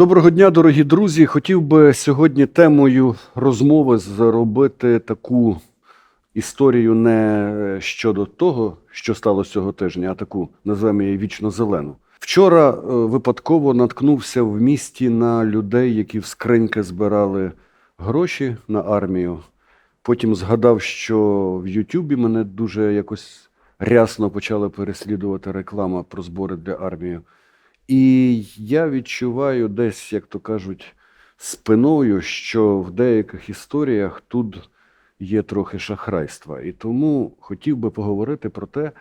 Доброго дня, дорогі друзі. Хотів би сьогодні темою розмови зробити таку історію не щодо того, що сталося цього тижня, а таку назвемо її вічно зелену. Вчора е, випадково наткнувся в місті на людей, які в скриньки збирали гроші на армію. Потім згадав, що в Ютубі мене дуже якось рясно почала переслідувати реклама про збори для армії. І я відчуваю десь, як то кажуть, спиною, що в деяких історіях тут є трохи шахрайства. І тому хотів би поговорити про те,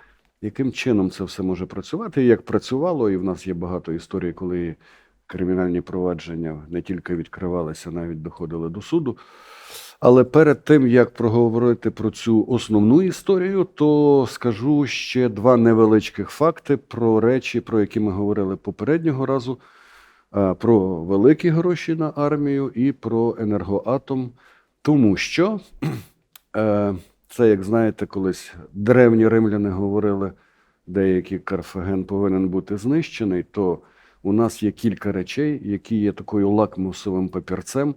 яким чином це все може працювати, як працювало, і в нас є багато історій, коли кримінальні провадження не тільки відкривалися, навіть доходили до суду. Але перед тим як проговорити про цю основну історію, то скажу ще два невеличких факти про речі, про які ми говорили попереднього разу: про великі гроші на армію і про енергоатом. Тому що е, це, як знаєте, колись древні римляни говорили, деякий Карфаген повинен бути знищений, то у нас є кілька речей, які є такою лакмусовим папірцем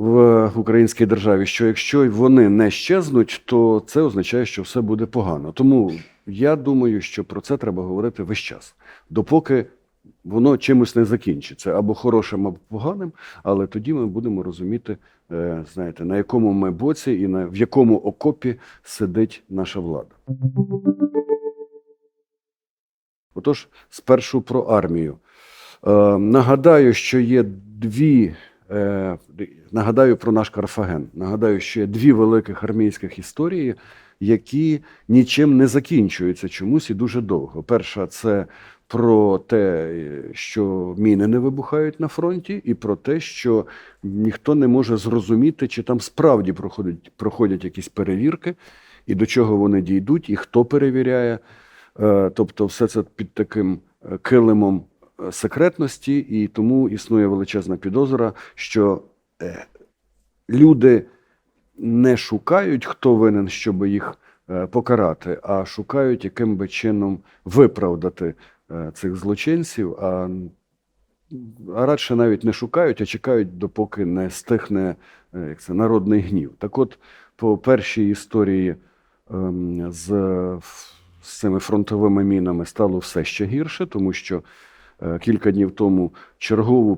в українській державі, що якщо вони не щезнуть, то це означає, що все буде погано. Тому я думаю, що про це треба говорити весь час, допоки воно чимось не закінчиться або хорошим, або поганим, але тоді ми будемо розуміти, е, знаєте, на якому ми боці і на в якому окопі сидить наша влада. Отож, спершу про армію. Е, нагадаю, що є дві. Е, нагадаю про наш Карфаген. Нагадаю, що є дві великих армійських історії, які нічим не закінчуються чомусь і дуже довго. Перша це про те, що міни не вибухають на фронті, і про те, що ніхто не може зрозуміти, чи там справді проходять, проходять якісь перевірки, і до чого вони дійдуть, і хто перевіряє. Е, Тобто, все це під таким е, килимом секретності, і тому існує величезна підозра, що е, люди не шукають, хто винен, щоб їх е, покарати, а шукають, яким би чином виправдати е, цих злочинців. А, а радше навіть не шукають, а чекають, допоки не стихне як це, народний гнів. Так от, по першій історії ем, з, з цими фронтовими мінами стало все ще гірше, тому що кілька днів тому чергову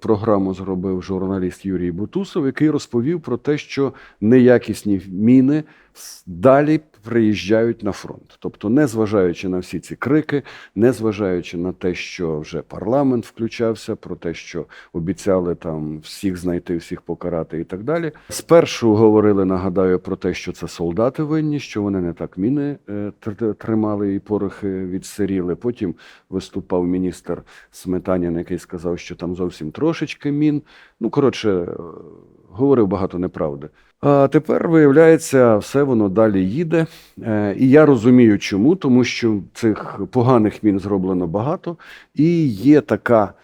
програму зробив журналіст Юрій Бутусов, який розповів про те, що неякісні міни далі приїжджають на фронт. Тобто, не зважаючи на всі ці крики, не зважаючи на те, що вже парламент включався, про те, що обіцяли там всіх знайти, всіх покарати і так далі. Спершу говорили, нагадаю, про те, що це солдати винні, що вони не так міни е, тримали і порохи відсиріли. Потім виступав міністр Сметанін, який сказав, що там зовсім трошечки мін. Ну, коротше, е, говорив багато неправди. А тепер, виявляється, все воно далі їде. Е, І я розумію, чому, тому що цих поганих мін зроблено багато, і є така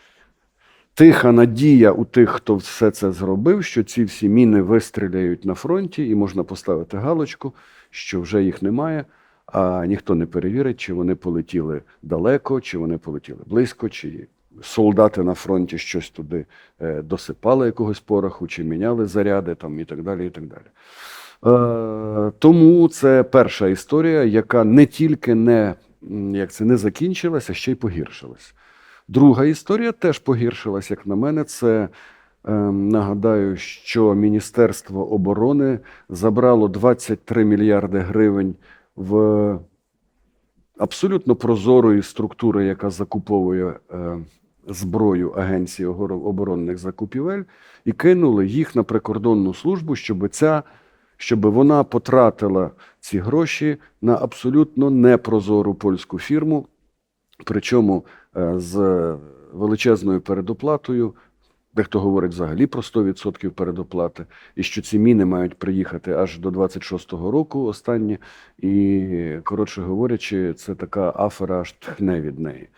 тиха надія у тих, хто все це зробив, що ці всі міни вистріляють на фронті, і можна поставити галочку, що вже їх немає, а ніхто не перевірить, чи вони полетіли далеко, чи вони полетіли близько, чи солдати на фронті щось туди е, досипали якогось пороху, чи міняли заряди там, і так далі. І так далі. Е, тому це перша історія, яка не тільки не, як це, не закінчилася, а ще й погіршилась. Друга історія теж погіршилась, як на мене. Це ем, нагадаю, що Міністерство оборони забрало 23 мільярди гривень в абсолютно прозорої структури, яка закуповує е, зброю Агенції оборонних закупівель, і кинули їх на прикордонну службу, щоб ця. Щоб вона потратила ці гроші на абсолютно непрозору польську фірму, причому е, з величезною передоплатою. Дехто говорить взагалі про 100% передоплати, і що ці міни мають приїхати аж до 26-го року останні. І, коротше говорячи, це така афера аж тхне від неї.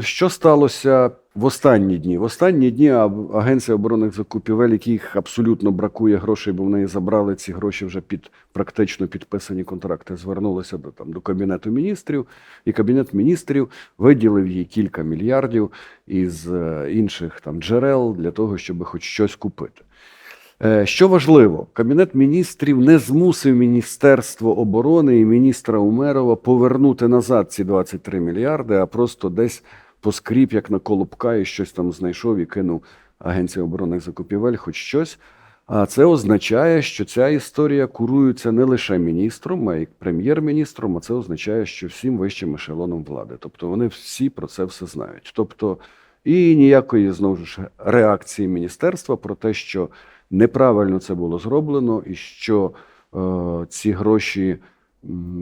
Що сталося в останні дні. В останні дні Агенція оборонних закупівель, яких абсолютно бракує грошей, бо в неї забрали ці гроші вже під практично підписані контракти. Звернулися до там до кабінету міністрів, і кабінет міністрів виділив їй кілька мільярдів із е, інших там джерел для того, щоб хоч щось купити. Е, Що важливо, кабінет міністрів не змусив Міністерство оборони і міністра Умерова повернути назад ці 23 мільярди, а просто десь поскріп, як на колобка, і щось там знайшов і кинув Агенція оборонних закупівель, хоч щось. А це означає, що ця історія курується не лише міністром, а й прем'єр-міністром. А це означає, що всім вищим ешелоном влади. Тобто вони всі про це все знають. Тобто, і ніякої знову ж реакції міністерства про те, що неправильно це було зроблено, і що е, ці гроші,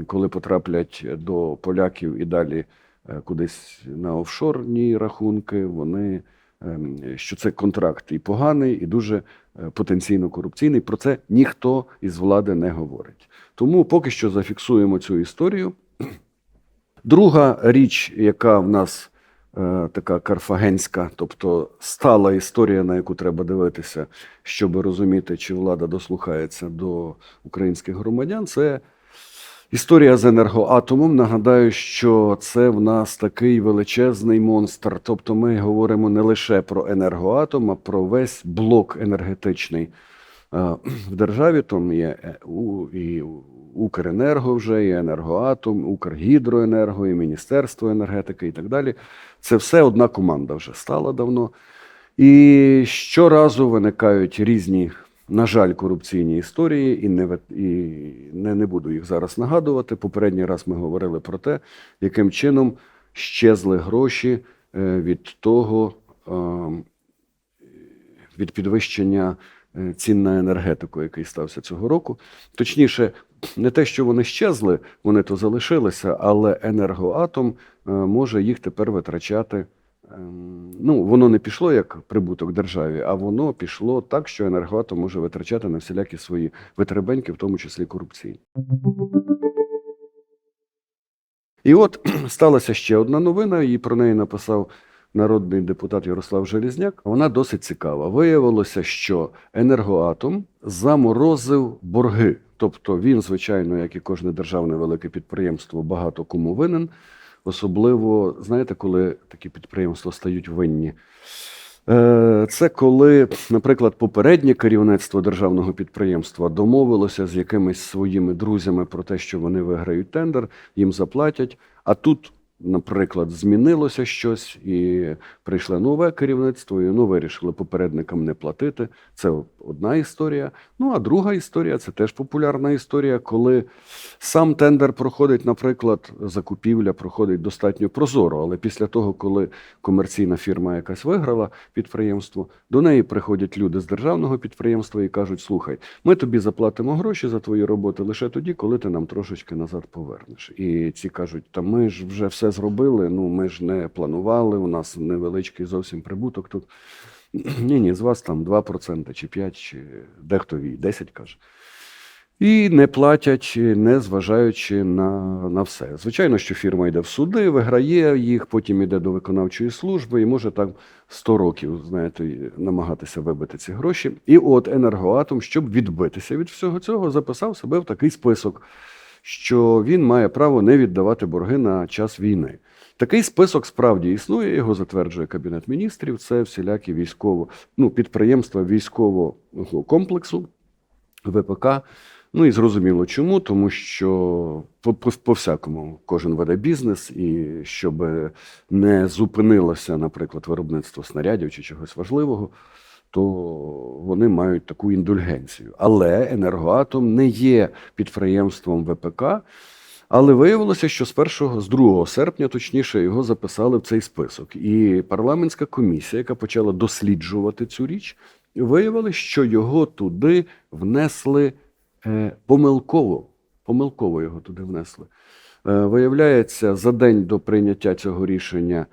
коли потраплять до поляків і далі е, кудись на офшорні рахунки, вони ем, що це контракт і поганий, і дуже е, потенційно корупційний. Про це ніхто із влади не говорить. Тому поки що зафіксуємо цю історію. Друга річ, яка в нас е, така карфагенська, тобто стала історія, на яку треба дивитися, щоб розуміти, чи влада дослухається до українських громадян, це історія з енергоатомом. Нагадаю, що це в нас такий величезний монстр. Тобто, ми говоримо не лише про енергоатом, а про весь блок енергетичний е, в державі. Там є е, і Укренерго вже, і енергоатом, Укргідроенерго, і Міністерство енергетики, і так далі. Це все одна команда вже стала давно. І щоразу виникають різні, на жаль, корупційні історії, і не, і не, не буду їх зараз нагадувати. Попередній раз ми говорили про те, яким чином щезли гроші е, від того, від підвищення цін на енергетику, який стався цього року. Точніше, не те, що вони щезли, вони то залишилися, але енергоатом е, може їх тепер витрачати. ем, Ну, воно не пішло як прибуток державі, а воно пішло так, що енергоатом може витрачати на всілякі свої витребеньки, в тому числі корупційні. І от сталася ще одна новина, і про неї написав народний депутат Ярослав Желізняк. Вона досить цікава. Виявилося, що енергоатом заморозив борги. Тобто він, звичайно, як і кожне державне велике підприємство, багато кому винен. Особливо, знаєте, коли такі підприємства стають винні. Е, Це коли, наприклад, попереднє керівництво державного підприємства домовилося з якимись своїми друзями про те, що вони виграють тендер, їм заплатять. А тут, наприклад, змінилося щось, і прийшло нове керівництво, і воно вирішили попередникам не платити. Це одна історія. Ну а друга історія це теж популярна історія, коли сам тендер проходить, наприклад, закупівля проходить достатньо прозоро, але після того, коли комерційна фірма якась виграла підприємство, до неї приходять люди з державного підприємства і кажуть: слухай, ми тобі заплатимо гроші за твої роботи лише тоді, коли ти нам трошечки назад повернеш. І ці кажуть: та ми ж вже все зробили. Ну ми ж не планували. У нас невеличкий зовсім прибуток тут. Ні, ні, з вас там 2% чи 5%, чи дехто і 10% каже. І не платять, не зважаючи на, на все. Звичайно, що фірма йде в суди, виграє їх, потім йде до виконавчої служби і може так 100 років, знаєте, намагатися вибити ці гроші. І от енергоатом, щоб відбитися від всього цього, записав себе в такий список, що він має право не віддавати борги на час війни. Такий список справді існує, його затверджує Кабінет міністрів. Це всілякі військово, ну, підприємства військового комплексу. ВПК. Ну і зрозуміло чому, тому що по, по, по всякому кожен веде бізнес, і щоб не зупинилося, наприклад, виробництво снарядів чи чогось важливого, то вони мають таку індульгенцію. Але енергоатом не є підприємством ВПК. Але виявилося, що з 1, з 2 серпня, точніше, його записали в цей список. І парламентська комісія, яка почала досліджувати цю річ, виявили, що його туди внесли е, помилково. Помилково його туди внесли. Е, виявляється, за день до прийняття цього рішення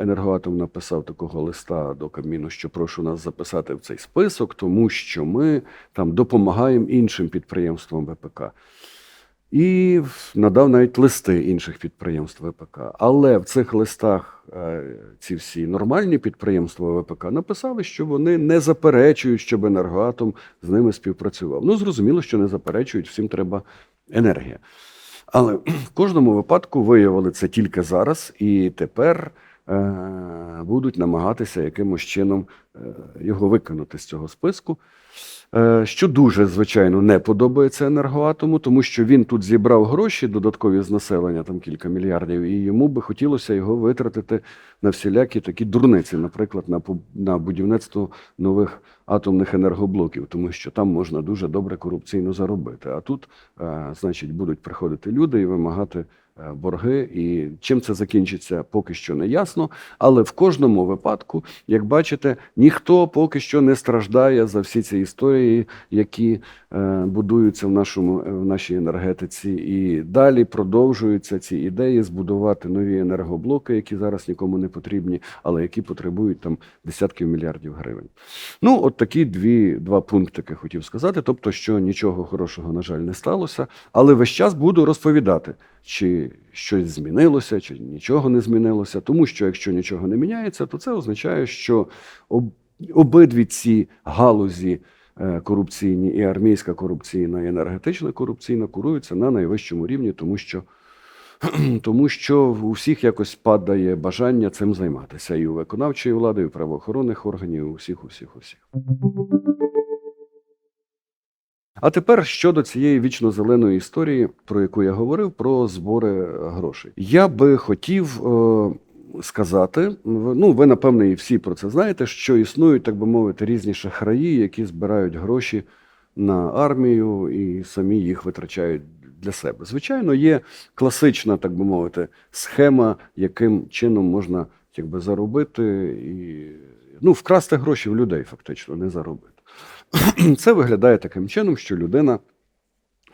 енергоатом написав такого листа до Кабміну, що прошу нас записати в цей список, тому що ми там допомагаємо іншим підприємствам ВПК. і надав навіть листи інших підприємств ВПК. Але в цих листах е, ці всі нормальні підприємства ВПК написали, що вони не заперечують, щоб енергоатом з ними співпрацював. Ну, зрозуміло, що не заперечують, всім треба енергія. Але в кожному випадку виявили це тільки зараз, і тепер е, будуть намагатися якимось чином е, його викинути з цього списку. Е, Що дуже, звичайно, не подобається енергоатому, тому що він тут зібрав гроші додаткові з населення, там кілька мільярдів, і йому би хотілося його витратити на всілякі такі дурниці, наприклад, на, на будівництво нових атомних енергоблоків, тому що там можна дуже добре корупційно заробити. А тут, е, значить, будуть приходити люди і вимагати е, борги. І чим це закінчиться, поки що не ясно. Але в кожному випадку, як бачите, ніхто поки що не страждає за всі ці історії, які е, будуються в нашому в нашій енергетиці, і далі продовжуються ці ідеї збудувати нові енергоблоки, які зараз нікому не потрібні, але які потребують там десятків мільярдів гривень. Ну, от такі дві два пунктики хотів сказати. Тобто, що нічого хорошого, на жаль, не сталося, але весь час буду розповідати, чи щось змінилося, чи нічого не змінилося. Тому що якщо нічого не міняється, то це означає, що об, обидві ці галузі. е, Корупційні і армійська корупційна, і енергетична корупційна куруються на найвищому рівні, тому що, тому що у всіх якось падає бажання цим займатися і у виконавчої влади, і у правоохоронних органів, і у всіх, у всіх, у всіх. А тепер щодо цієї вічно-зеленої історії, про яку я говорив, про збори грошей. Я би хотів е, сказати, ну ви напевне і всі про це знаєте, що існують, так би мовити, різні шахраї, які збирають гроші на армію і самі їх витрачають для себе. Звичайно, є класична, так би мовити, схема, яким чином можна якби заробити і ну, вкрасти гроші в людей, фактично, не заробити. Це виглядає таким чином, що людина,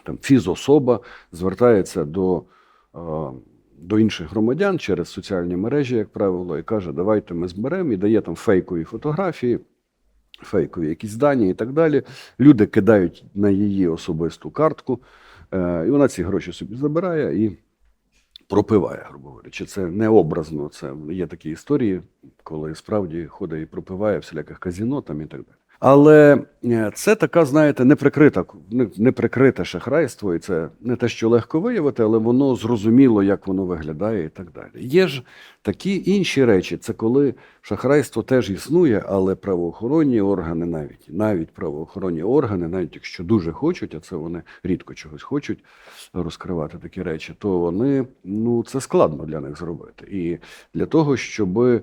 там, фізособа, звертається до, до інших громадян через соціальні мережі, як правило, і каже, давайте ми зберемо, і дає там фейкові фотографії, фейкові якісь дані і так далі. Люди кидають на її особисту картку, е, і вона ці гроші собі забирає і пропиває, грубо говорячи. Це не образно, це є такі історії, коли справді ходить і пропиває всіляких казіно там і так далі. Але е, це така, знаєте, неприкрита, не- неприкрите шахрайство, і це не те, що легко виявити, але воно зрозуміло, як воно виглядає і так далі. Є ж такі інші речі, це коли шахрайство теж існує, але правоохоронні органи навіть, навіть правоохоронні органи, навіть якщо дуже хочуть, а це вони рідко чогось хочуть розкривати такі речі, то вони, ну, це складно для них зробити. І для того, щоби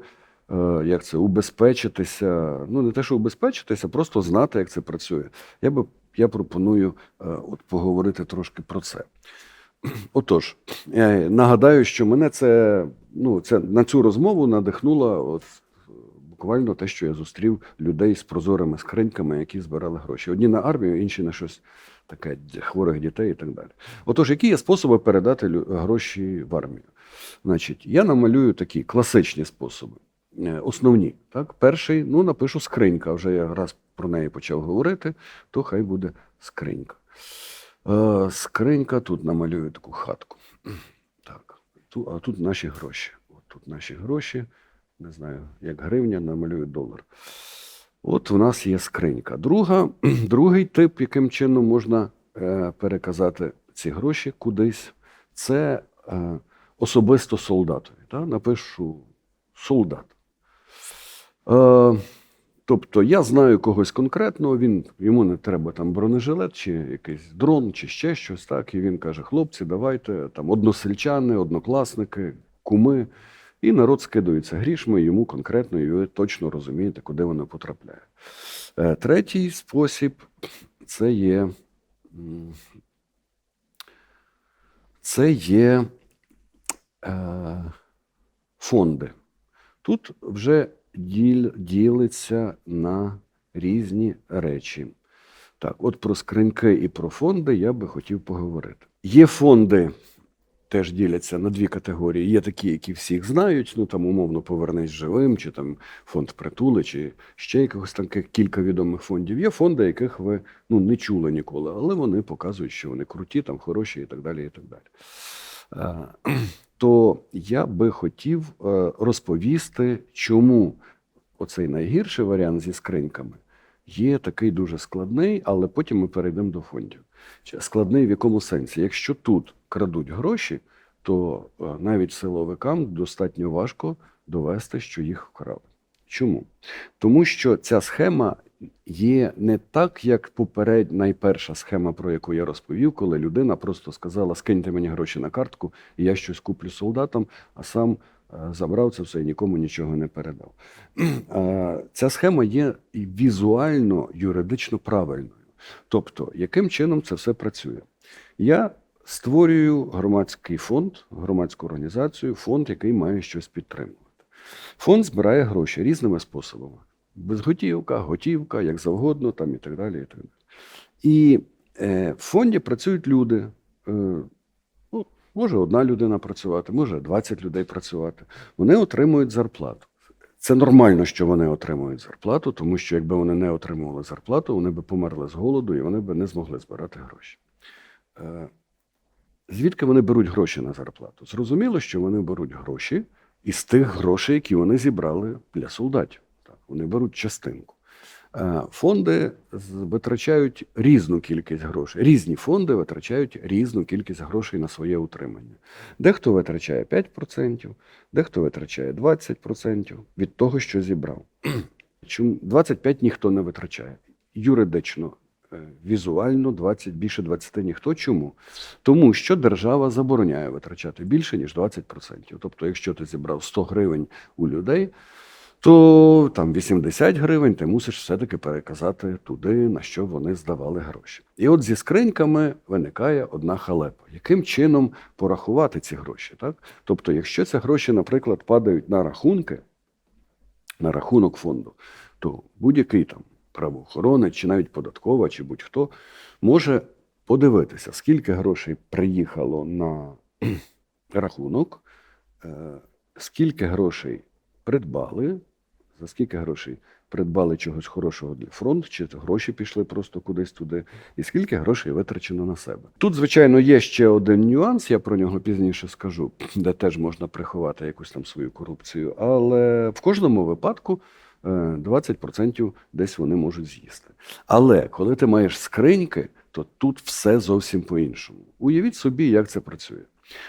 як це убезпечитися, ну не те, що убезпечитися, просто знати, як це працює. Я би я пропоную е, от поговорити трошки про це. Отож, е, нагадаю, що мене це, ну, це на цю розмову надихнуло от, е, буквально те, що я зустрів людей з прозорими скриньками, які збирали гроші. Одні на армію, інші на щось таке хворих дітей і так далі. Отож, які є способи передати гроші в армію? Значить, я намалюю такі класичні способи. Е, Основні. Так? Перший, ну, напишу скринька. Вже я раз про неї почав говорити, то хай буде скринька. Е, скринька, тут намалюю таку хатку. Так, ту, а тут наші гроші. От тут наші гроші. Не знаю, як гривня, намалюю долар. От в нас є скринька. Друга, другий тип, яким чином можна е, переказати ці гроші кудись, це е, особисто солдатові. Та? Напишу солдат. Е, тобто я знаю когось конкретного, він, йому не треба там бронежилет, чи якийсь дрон, чи ще щось. Так, і він каже: хлопці, давайте там односельчани, однокласники, куми. І народ скидується грішми йому конкретно, і ви точно розумієте, куди воно потрапляє. Е, Третій спосіб це є. Це є е, фонди. Тут вже діл, ділиться на різні речі. Так, от про скриньки і про фонди я би хотів поговорити. Є фонди теж діляться на дві категорії. Є такі, які всіх знають, ну там умовно повернись живим, чи там фонд притули, чи ще якихось таких кілька відомих фондів. Є фонди, яких ви ну, не чули ніколи, але вони показують, що вони круті, там хороші і так далі. І так далі. То я би хотів е, розповісти, чому оцей найгірший варіант зі скриньками є такий дуже складний, але потім ми перейдемо до фондів. Складний в якому сенсі? Якщо тут крадуть гроші, то е, навіть силовикам достатньо важко довести, що їх вкрали. Чому? Тому що ця схема є не так, як попередня найперша схема, про яку я розповів, коли людина просто сказала: скиньте мені гроші на картку, і я щось куплю солдатам, а сам е, забрав це все і нікому нічого не передав. Е, Ця схема є візуально юридично правильною. Тобто, яким чином це все працює? Я створюю громадський фонд, громадську організацію, фонд, який має щось підтримувати. Фонд збирає гроші різними способами: безготівка, готівка, як завгодно, там і так далі. І, так далі. і е, в фонді працюють люди. Е, ну, може одна людина працювати, може 20 людей працювати. Вони отримують зарплату. Це нормально, що вони отримують зарплату, тому що якби вони не отримували зарплату, вони б померли з голоду і вони б не змогли збирати гроші. Е, Звідки вони беруть гроші на зарплату? Зрозуміло, що вони беруть гроші із тих грошей, які вони зібрали для солдатів. Вони беруть частинку. Е, Фонди витрачають різну кількість грошей. Різні фонди витрачають різну кількість грошей на своє утримання. Дехто витрачає 5%, дехто витрачає 20% від того, що зібрав. Чому 25 ніхто не витрачає. Юридично, е, візуально 20, більше 20 ніхто. Чому? Тому що держава забороняє витрачати більше, ніж 20%. Тобто, якщо ти зібрав 100 гривень у людей, то там 80 гривень ти мусиш все-таки переказати туди, на що вони здавали гроші. І от зі скриньками виникає одна халепа. Яким чином порахувати ці гроші? Так? Тобто, якщо ці гроші, наприклад, падають на рахунки, на рахунок фонду, то будь-який там правоохоронець, чи навіть податкова, чи будь-хто може подивитися, скільки грошей приїхало на рахунок, е, скільки грошей придбали, за скільки грошей придбали чогось хорошого для фронту, чи гроші пішли просто кудись туди, і скільки грошей витрачено на себе. Тут, звичайно, є ще один нюанс, я про нього пізніше скажу, де теж можна приховати якусь там свою корупцію. Але в кожному випадку е, 20% десь вони можуть з'їсти. Але коли ти маєш скриньки, то тут все зовсім по-іншому. Уявіть собі, як це працює.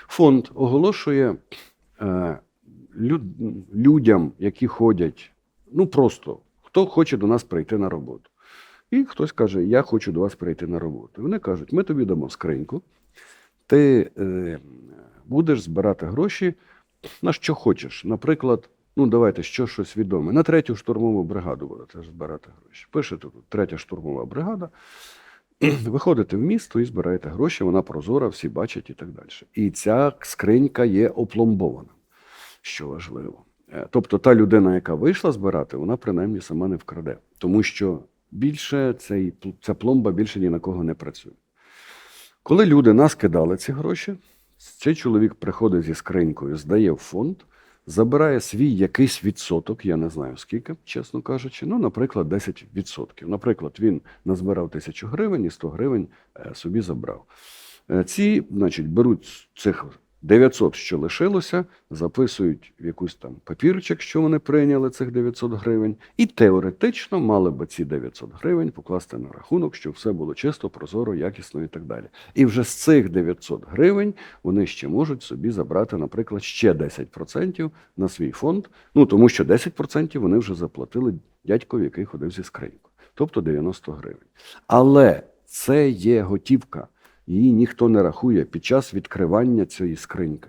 Фонд оголошує е, людям, які ходять, ну просто хто хоче до нас прийти на роботу. І хтось каже, я хочу до вас прийти на роботу. І вони кажуть, ми тобі дамо скриньку, ти е, будеш збирати гроші на що хочеш. Наприклад, ну давайте що щось відоме. На третю штурмову бригаду будете збирати гроші. Пишете тут третя штурмова бригада. Виходите в місто і збираєте гроші, вона прозора, всі бачать і так далі. І ця скринька є опломбована, що важливо. Е, Тобто та людина, яка вийшла збирати, вона принаймні сама не вкраде, тому що більше цей, ця пломба більше ні на кого не працює. Коли люди нас кидали ці гроші, цей чоловік приходить зі скринькою, здає в фонд, забирає свій якийсь відсоток, я не знаю скільки, чесно кажучи, ну, наприклад, 10%. Наприклад, він назбирав тисячу гривень і 100 гривень е, собі забрав. Е, Ці, значить, беруть цих 900, що лишилося, записують в якусь там папірчик, що вони прийняли цих 900 гривень, і теоретично мали би ці 900 гривень покласти на рахунок, щоб все було чисто, прозоро, якісно і так далі. І вже з цих 900 гривень вони ще можуть собі забрати, наприклад, ще 10% на свій фонд. Ну тому що 10% вони вже заплатили дядькові, який ходив зі скринькою, тобто 90 гривень. Але це є готівка. Її ніхто не рахує під час відкривання цієї скриньки,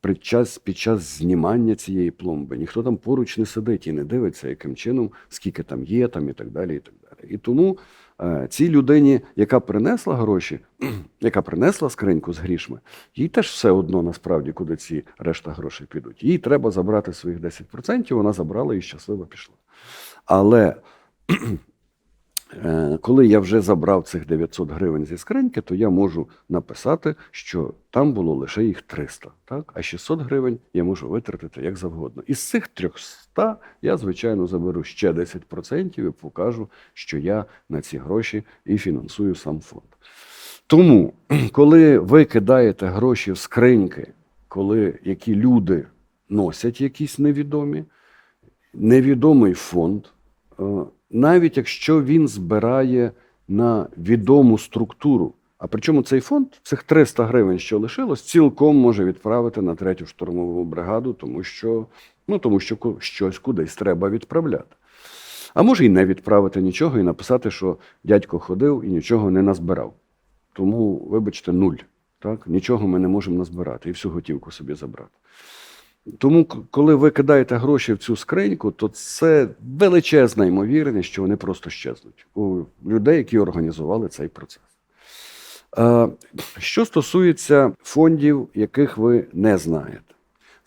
під час, під час знімання цієї пломби. Ніхто там поруч не сидить і не дивиться, яким чином, скільки там є, там і так далі. І так далі. І тому е, цій людині, яка принесла гроші, яка принесла скриньку з грішми, їй теж все одно насправді, куди ці решта грошей підуть. Їй треба забрати своїх 10%, вона забрала і щасливо пішла. Але Коли я вже забрав цих 900 гривень зі скриньки, то я можу написати, що там було лише їх 300, так? а 600 гривень я можу витратити як завгодно. Із цих 300 я, звичайно, заберу ще 10% і покажу, що я на ці гроші і фінансую сам фонд. Тому, коли ви кидаєте гроші в скриньки, коли які люди носять якісь невідомі, невідомий фонд, е, навіть якщо він збирає на відому структуру. А причому цей фонд цих 300 гривень, що лишилось, цілком може відправити на третю штурмову бригаду, тому що, ну, тому що щось кудись треба відправляти. А може і не відправити нічого і написати, що дядько ходив і нічого не назбирав. Тому, вибачте, нуль. Так? Нічого ми не можемо назбирати і всю готівку собі забрати. Тому, коли ви кидаєте гроші в цю скриньку, то це величезна ймовірність, що вони просто щезнуть у людей, які організували цей процес. Е, Що стосується фондів, яких ви не знаєте.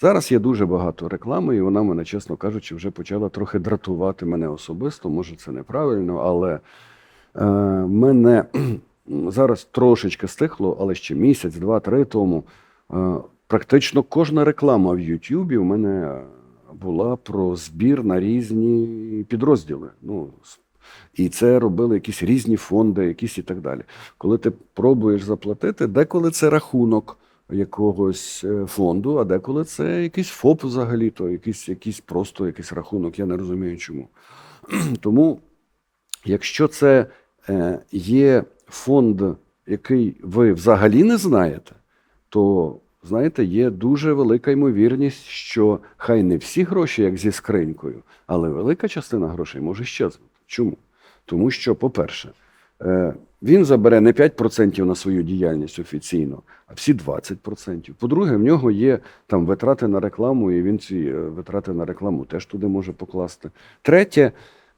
Зараз є дуже багато реклами, і вона мене, чесно кажучи, вже почала трохи дратувати мене особисто. Може, це неправильно, але е, мене зараз трошечки стихло, але ще місяць, два-три тому. Практично кожна реклама в Ютубі в мене була про збір на різні підрозділи. Ну, і це робили якісь різні фонди, якісь і так далі. Коли ти пробуєш заплатити, деколи це рахунок якогось е, фонду, а деколи це якийсь ФОП взагалі, то якийсь, якийсь просто якийсь рахунок. Я не розумію чому. Тому, якщо це е, є фонд, який ви взагалі не знаєте, то знаєте, є дуже велика ймовірність, що хай не всі гроші, як зі скринькою, але велика частина грошей може щезнути. Чому? Тому що, по-перше, е, він забере не 5% на свою діяльність офіційно, а всі 20%. По-друге, в нього є там витрати на рекламу, і він ці е, витрати на рекламу теж туди може покласти. Третє,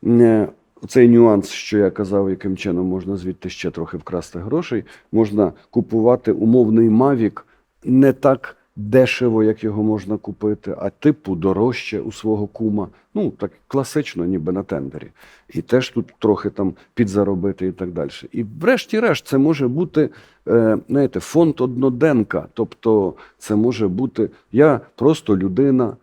е, цей нюанс, що я казав, яким чином можна звідти ще трохи вкрасти грошей, можна купувати умовний Mavic не так дешево, як його можна купити, а типу дорожче у свого кума. Ну, так класично, ніби на тендері. І теж тут трохи там підзаробити і так далі. І врешті-решт, це може бути, е, знаєте, фонд одноденка. Тобто, це може бути я просто людина,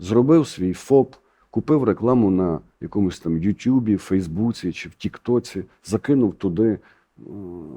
зробив свій ФОП, купив рекламу на якомусь там Ютубі, Фейсбуці чи в Тіктоці, закинув туди.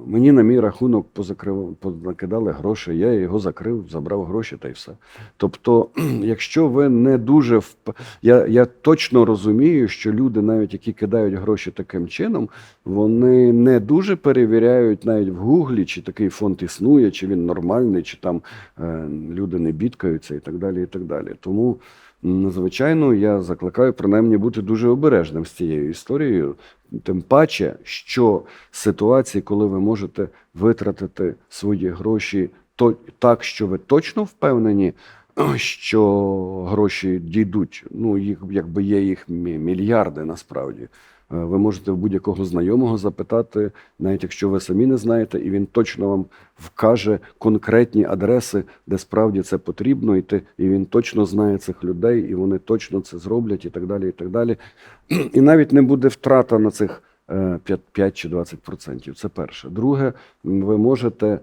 Мені на мій рахунок позакрив, позакидали гроші, я його закрив, забрав гроші та й все. Тобто, якщо ви не дуже вп... я, я точно розумію, що люди, навіть які кидають гроші таким чином, вони не дуже перевіряють навіть в Гуглі, чи такий фонд існує, чи він нормальний, чи там е, люди не бідкаються і так далі. І так далі. Тому, звичайно, я закликаю принаймні бути дуже обережним з цією історією. Тим паче, що ситуації, коли ви можете витратити свої гроші то, так, що ви точно впевнені, що гроші дійдуть. Ну, їх якби є їх мільярди насправді. Е, Ви можете в будь-якого знайомого запитати, навіть якщо ви самі не знаєте, і він точно вам вкаже конкретні адреси, де справді це потрібно йти, і він точно знає цих людей, і вони точно це зроблять, і так далі. І так далі. І навіть не буде втрата на цих е, 5, 5 чи 20 процентів. Це перше. Друге, ви можете.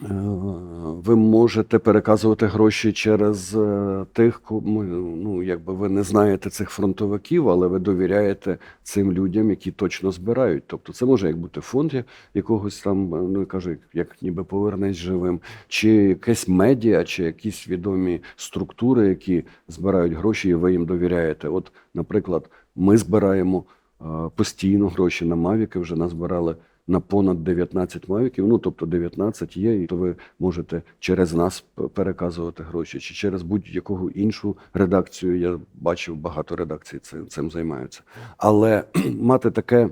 Ви можете переказувати гроші через е, тих, кому ну якби ви не знаєте цих фронтовиків, але ви довіряєте цим людям, які точно збирають. Тобто, це може як бути фонд якогось там, е, ну я кажу, як, ніби повернись живим, чи якесь медіа, чи якісь відомі структури, які збирають гроші, і ви їм довіряєте. От, наприклад, ми збираємо е, постійно гроші на Мавіки, вже назбирали на понад 19 мавіків. Ну тобто 19 є, і то ви можете через нас переказувати гроші, чи через будь-яку іншу редакцію. Я бачив багато редакцій цим, цим займаються. Але мати таке,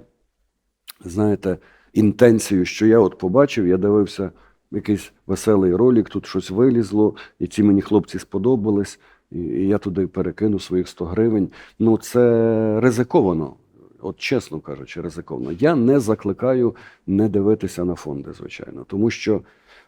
знаєте, інтенцію, що я от побачив, я дивився якийсь веселий ролик, тут щось вилізло, і ці мені хлопці сподобались, і, я туди перекину своїх 100 гривень. Ну це ризиковано. От чесно кажучи, ризиковано. Я не закликаю не дивитися на фонди, звичайно, тому що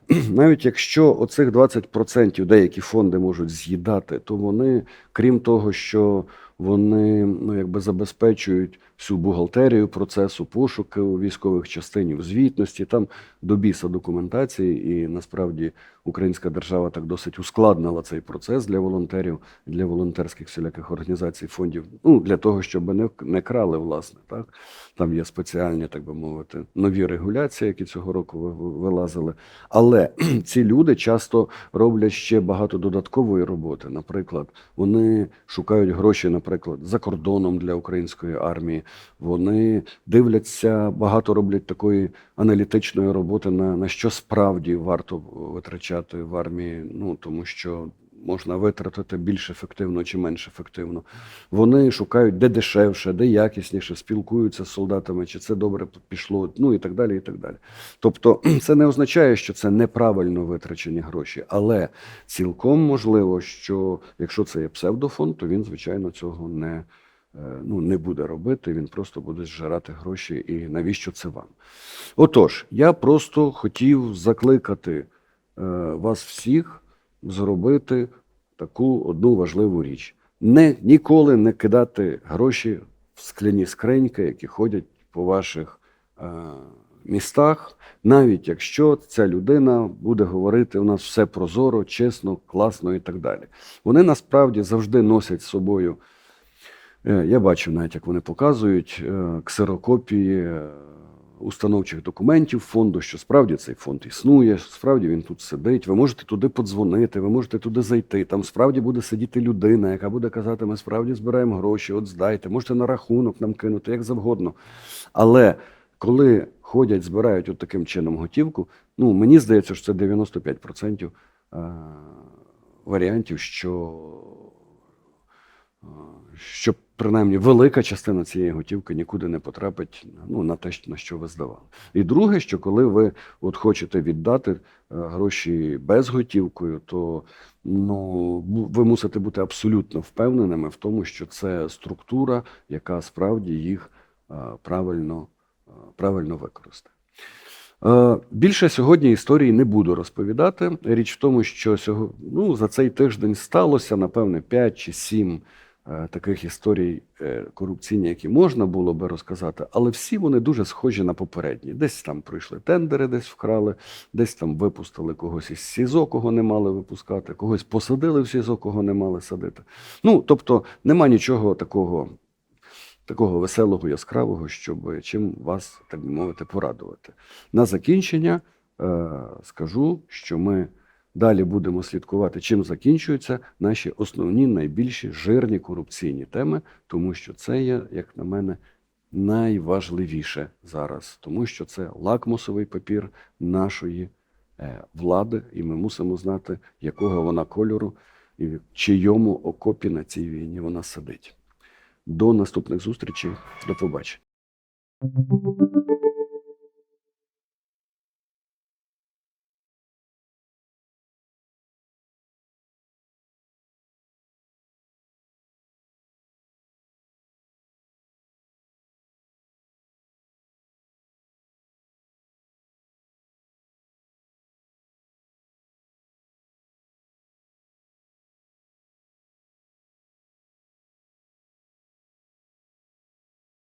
навіть якщо оцих 20% деякі фонди можуть з'їдати, то вони, крім того, що вони ну, якби забезпечують всю бухгалтерію процесу пошуку військових частинів, звітності, там до біса документації. І насправді українська держава так досить ускладнила цей процес для волонтерів, для волонтерських всіляких організацій, фондів. Ну для того, щоб не, не крали, власне, так там є спеціальні, так би мовити, нові регуляції, які цього року ви- ви- вилазили. Але ці люди часто роблять ще багато додаткової роботи. Наприклад, вони шукають гроші, наприклад, за кордоном для української армії. Вони дивляться, багато роблять такої аналітичної роботи на, на що справді варто витрачати в армії. Ну тому що. Можна витратити більш ефективно чи менш ефективно. Вони шукають де дешевше, де якісніше, спілкуються з солдатами, чи це добре пішло, ну і так далі. і так далі. Тобто, це не означає, що це неправильно витрачені гроші, але цілком можливо, що якщо це є псевдофонд, то він, звичайно, цього не, ну, не буде робити, він просто буде зжирати гроші. І навіщо це вам? Отож, я просто хотів закликати е, вас всіх зробити таку одну важливу річ. Не, ніколи не кидати гроші в скляні скриньки, які ходять по ваших е, містах, навіть якщо ця людина буде говорити, у нас все прозоро, чесно, класно і так далі. Вони насправді завжди носять з собою. Е, Я бачив навіть, як вони показують е, ксерокопії е, установчих документів фонду, що справді цей фонд існує, справді він тут сидить. Ви можете туди подзвонити, ви можете туди зайти. Там справді буде сидіти людина, яка буде казати, ми справді збираємо гроші, от здайте, можете на рахунок нам кинути, як завгодно. Але коли ходять, збирають от таким чином готівку, ну мені здається, що це 95% е, варіантів, що е, що принаймні велика частина цієї готівки нікуди не потрапить ну, на те, на що ви здавали. І друге, що коли ви от хочете віддати е, гроші безготівкою, то ну, ви мусите бути абсолютно впевненими в тому, що це структура, яка справді їх е, правильно, е, правильно використає. Більше сьогодні історії не буду розповідати. Річ в тому, що сього, ну, за цей тиждень сталося, напевне, 5 чи 7 е, таких історій е, корупційні, які можна було би розказати, але всі вони дуже схожі на попередні. Десь там пройшли тендери, десь вкрали, десь там випустили когось із СІЗО, кого не мали випускати, когось посадили в СІЗО, кого не мали садити. Ну, тобто, нема нічого такого такого веселого, яскравого, щоб чим вас, так би мовити, порадувати. На закінчення е, скажу, що ми далі будемо слідкувати, чим закінчуються наші основні, найбільші жирні корупційні теми, тому що це є, як на мене, найважливіше зараз, тому що це лакмусовий папір нашої е, влади, і ми мусимо знати, якого вона кольору і в чийому окопі на цій війні вона сидить. До наступних зустрічей. До побачення.